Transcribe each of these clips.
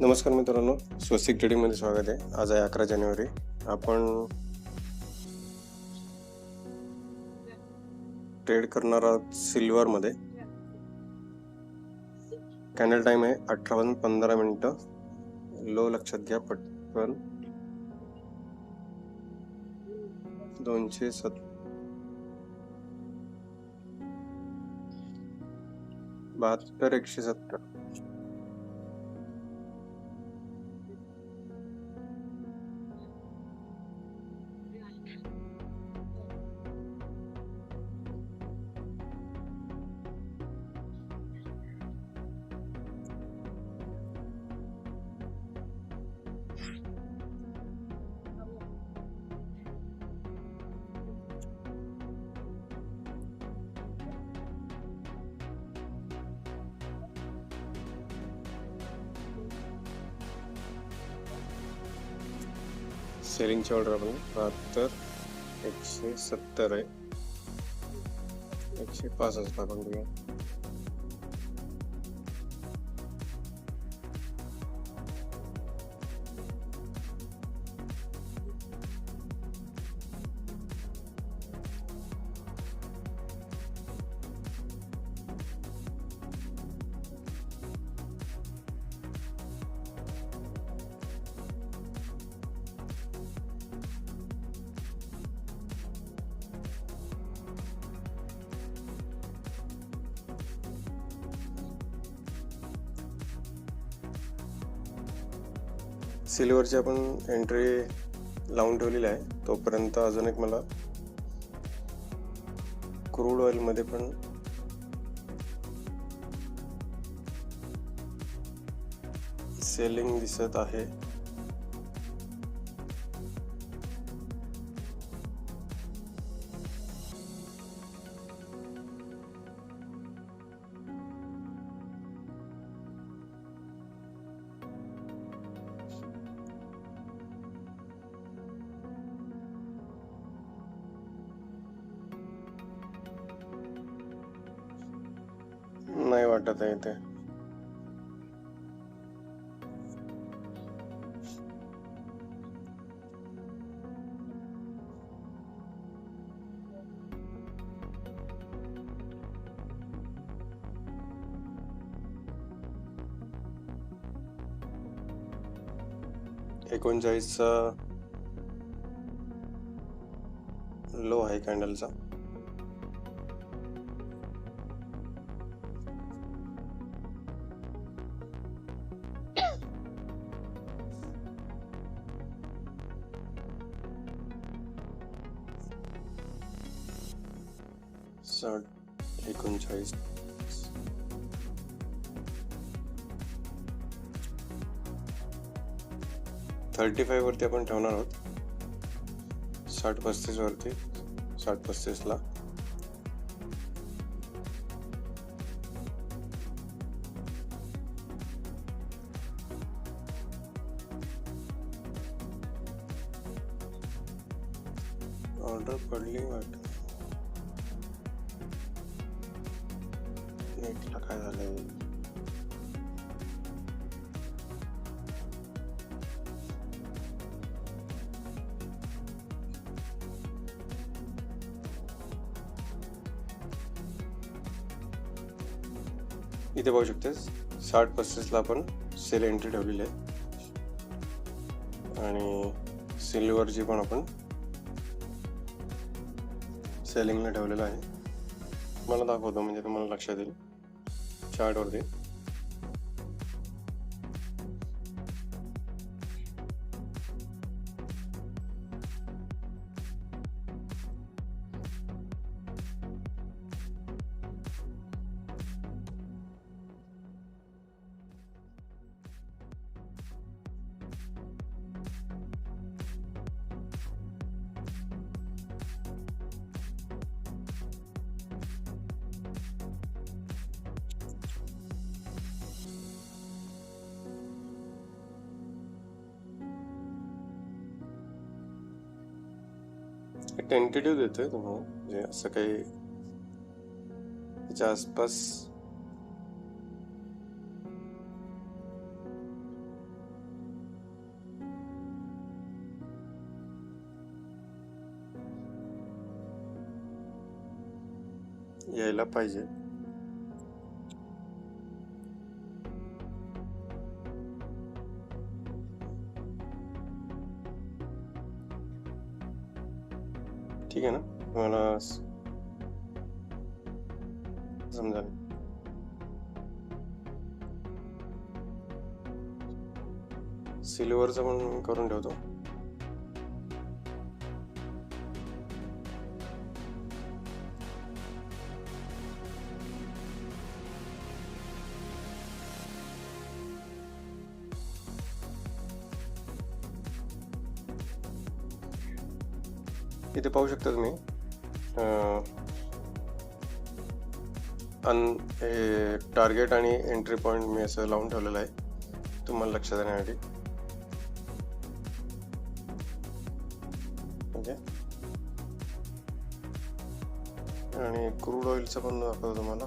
नमस्कार मित्रांनो स्वस्तिक ट्रेडिंगमध्ये स्वागत आहे. आज आहे अकरा जानेवारी. आपण ट्रेड करणार आहोत सिल्वरमध्ये. कॅनल टाइम आहे अठरावन्न पंधरा मिनटं. लो लक्षात घ्या पटकन. दोनशे सत बहात्तर एकशे सत्तर. सेलिंगची ऑर्डर आपण बहात्तर एकशे सत्तर आहे एकशे पासष्ट टाकून सिल्वरची आपण एंट्री लावून ठेवलेली आहे. तोपर्यंत अजून एक मला क्रूड ऑइलमध्ये पण सेलिंग दिसत आहे. नाही एकोणचाळीसचा लो आहे कॅन्डलचा साठ एकोणचाळीस. थर्टी फाईव्ह वरती आपण ठेवणार आहोत. साठ पस्तीस वरती साठ पस्तीस ला. ऑर्डर पडली वाटत इथे पाहू शकतेस. साठ पस्तीसला आपण सेल एंट्री ठेवलेली आहे. आणि सिल्वरची पण आपण सेलिंगला ठेवलेलं आहे. मला दाखवतो म्हणजे तुम्हाला लक्षात येईल. चार्टवरती टेंटेटिव्ह देतोय तुम्हाला. म्हणजे असं काही त्याच्या आसपास यायला पाहिजे. ठीक आहे ना? तुम्हाला समजा सिल्वरचं पण करून ठेवतो. इथे पाहू शकता तुम्ही. अन हे टार्गेट आणि एंट्री पॉईंट मी असं लावून ठेवलेलं आहे. तुम्हाला लक्षात येण्यासाठी. म्हणजे आणि क्रूड ऑइलचं पण दाखवतो तुम्हाला.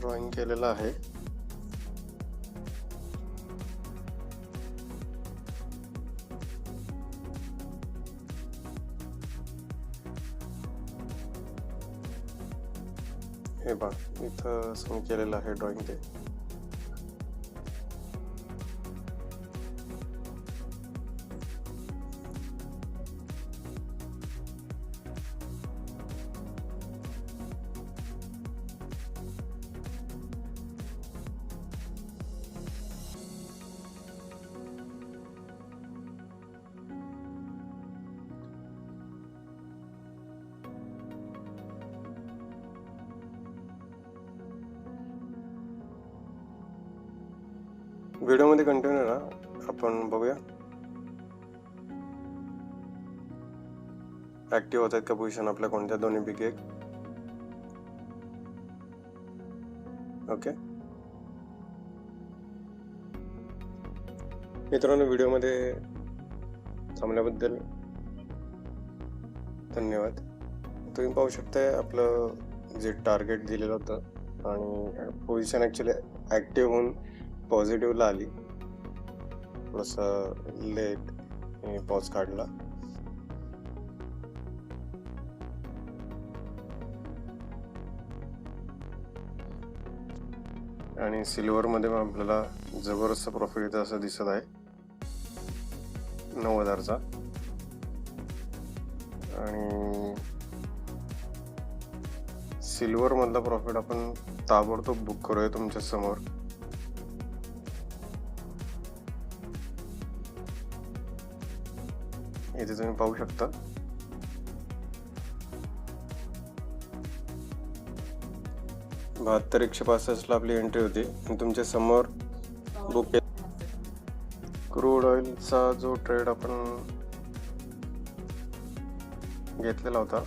ड्रॉइंग केलेलं आहे. हे बघ इथं मी केलेलं आहे ड्रॉइंग ते. व्हिडिओमध्ये कंटिन्यू राहा आपण बघूया. ऍक्टिव्ह होत आहेत का पोझिशन आपल्या कोणत्या? दोन्ही एक. ओके मित्रांनो व्हिडिओमध्ये थांबल्याबद्दल धन्यवाद. तुम्ही पाहू शकताय आपलं जे टार्गेट दिलेलं होतं आणि पोझिशन ॲक्च्युली ॲक्टिव्ह होऊन पॉझिटिव्हला आली. थोडंसं लेट पॉज काढला. आणि सिल्वरमध्ये पण आपल्याला जबरदस्त प्रॉफिट येतं असं दिसत आहे. नऊ हजारचा. आणि सिल्वरमधला प्रॉफिट आपण ताबडतोब बुक करूया तुमच्यासमोर. इथे तुम्ही पाहू शकता बहात्तर एकशे पासष्टला आपली एंट्री होती आणि तुमच्यासमोर बुक क्रूड ऑइलचा जो ट्रेड आपण घेतलेला होता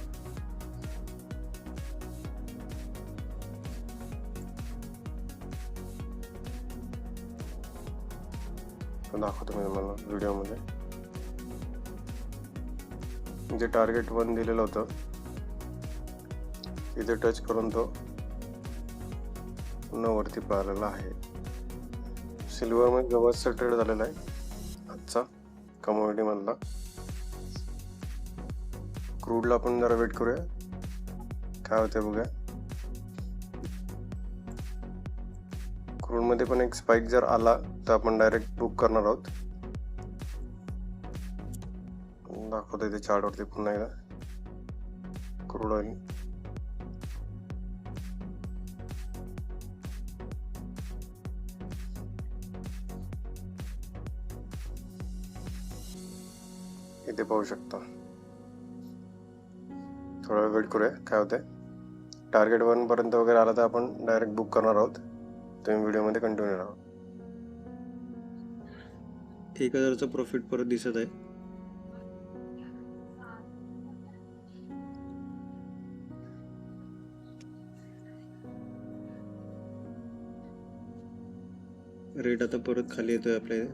दाखवतो मी तुम्हाला व्हिडिओमध्ये जे टार्गेट वन दिलेलं होतं तिथे टच करून तो पुन्हा वरती पाहिलेला आहे. सिल्वरमध्ये जवळचा ट्रेड झालेला आहे. आजचा कमोडिटी क्रूडला आपण जरा वेट करूया. काय होते बघूया. क्रूडमध्ये पण एक स्पाइक जर आला तर आपण डायरेक्ट बुक करणार आहोत. दाखवतो इथे चार्टवरती पुन्हा एकदा. क्रूड ऑइल इथे पाहू शकता. थोडा वेळ वेट करूया काय होतंय? टार्गेट वन पर्यंत वगैरे आला तर आपण डायरेक्ट बुक करणार आहोत. तुम्ही व्हिडिओमध्ये कंटिन्यू राहा. एक हजारचं प्रॉफिट परत दिसत आहे. रेट आता परत खाली येतोय आपल्या इथे.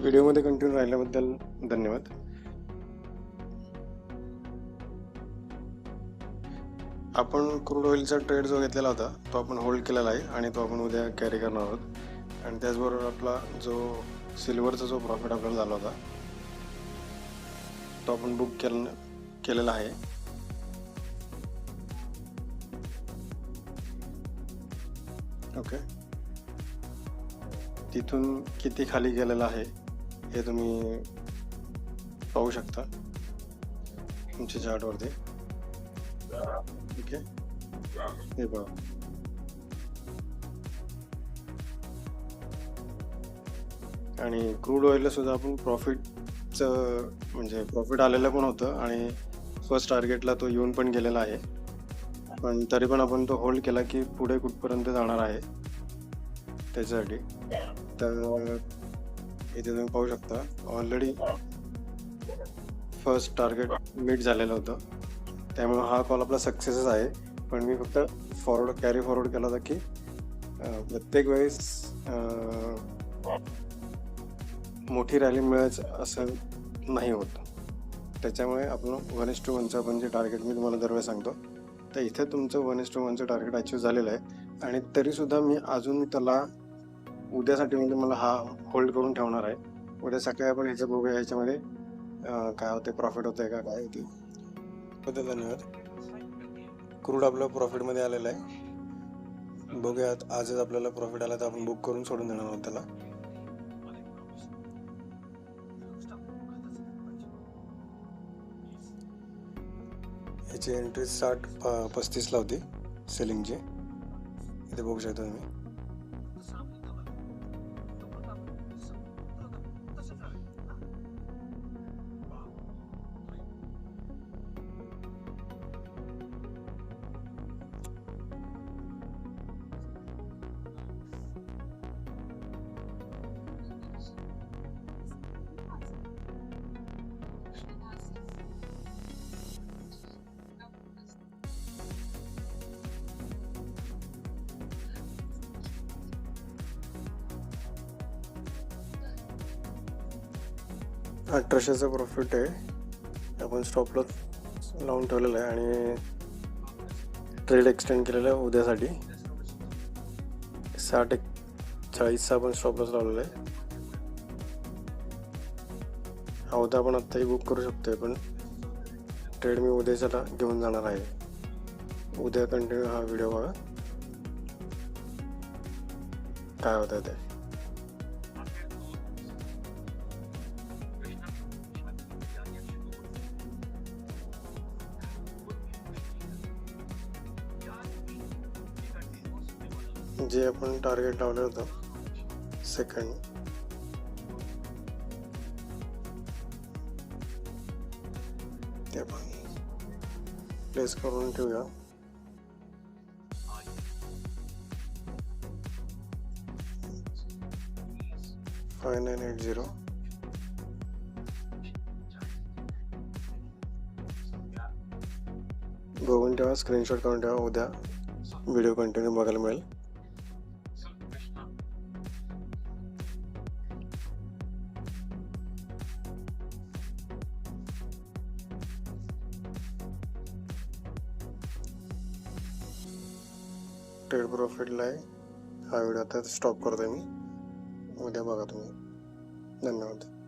व्हिडिओमध्ये कंटिन्यू राहिल्याबद्दल धन्यवाद आपण क्रूड ऑइलचा ट्रेड जो घेतलेला होता तो आपण होल्ड केलेला आहे आणि तो आपण उद्या कॅरी करणार आहोत आणि त्याचबरोबर आपला जो सिल्वरचा जो प्रॉफिट आपल्याला झाला होता तो आपण बुक केल केलेला आहे. ओके तिथून किती खाली गेलेलं आहे हे तुम्ही पाहू शकता तुमच्या चार्टवरती ठीक आहे हे बघा. आणि क्रूड ऑइलला सुद्धा आपण प्रॉफिटचं म्हणजे प्रॉफिट आलेलं पण होतं आणि फर्स्ट टार्गेटला तो येऊन पण गेलेला आहे. पण तरी पण आपण तो होल्ड केला की पुढे कुठपर्यंत जाणार आहे त्याच्यासाठी. तर इथे तुम्ही पाहू शकता ऑलरेडी फर्स्ट टार्गेट मीट झालेलं होतं. त्यामुळे हा कॉल आपला सक्सेसच आहे. पण मी फक्त फॉरवर्ड कॅरी फॉरवर्ड केला होता की प्रत्येक वेळेस मोठी रॅली मिळायचं असं नाही होत. त्याच्यामुळे आपण वन एस टू वनचं आपण जे टार्गेट मी तुम्हाला दरवेळेस सांगतो तर इथे तुमचं वन एस टू वनचं टार्गेट अचीव झालेलं आहे. आणि तरीसुद्धा मी अजून त्याला उद्यासाठी म्हणजे मला हा होल्ड करून ठेवणार आहे. उद्या सकाळी आपण ह्याचं बघूया ह्याच्यामध्ये काय होते प्रॉफिट होतंय का काय होते बद्दल धन्यवाद. क्रूड आपलं प्रॉफिटमध्ये आलेलं आहे. बघूयात आजच आपल्याला प्रॉफिट आला तर आपण बुक करून सोडून देणार आहोत त्याला. ह्याची एंट्री साठ प- पस्तीसला होती सेलिंगची इथे बघू शकता तुम्ही. अठराशेचं प्रॉफिट आहे. आपण स्टॉप लावून ठेवलेलं आहे आणि ट्रेड एक्सटेंड केलेलं आहे उद्यासाठी. साठ एक चाळीसचा आपण स्टॉप लावलेला आहे. हा उद्या आपण आत्ताही बुक करू शकतोय पण ट्रेड मी उद्याच्याला घेऊन जाणार आहे. उद्या कंटिन्यू हा व्हिडिओ बघा. काय होतं ते? जे आपण टार्गेट लावलं होतं. सेकंड ते आपण प्लेस करून ठेवूया. फाय नाईन एट झिरो बघून ठेवा स्क्रीनशॉट करून ठेवा उद्या व्हिडिओ कंटिन्यू बघायला मिळेल. ट्रेड प्रॉफिटला आहे. हा व्हिडिओ आता स्टॉप करतोय मी. उद्या बघा तुम्ही. धन्यवाद.